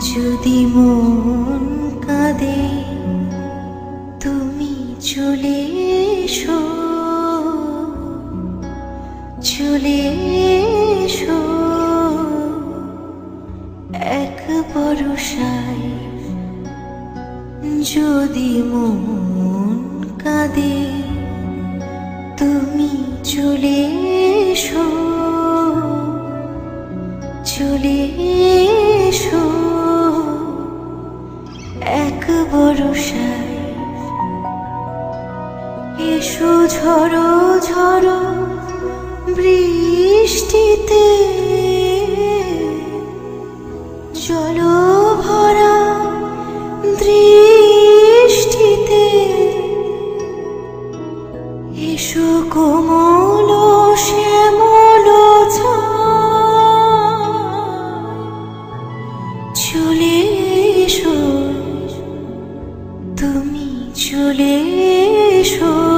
যদি মন কাঁদে, তুমি চলে এসো। চলে এসো। এক বরসায় যদি মন কাঁদে, তুমি চলে এসো। ঝড়ো ঝড়ো বৃষ্টিতে। জল ভরা দৃষ্টিতে। এসো কোমল শ্যামল চলে এসো তুমি চলে এসো।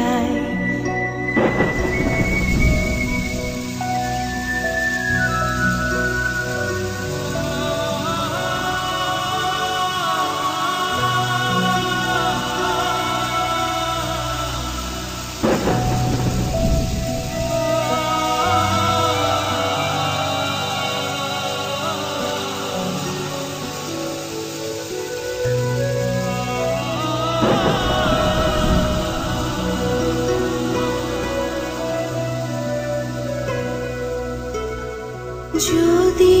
决定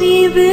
দিবে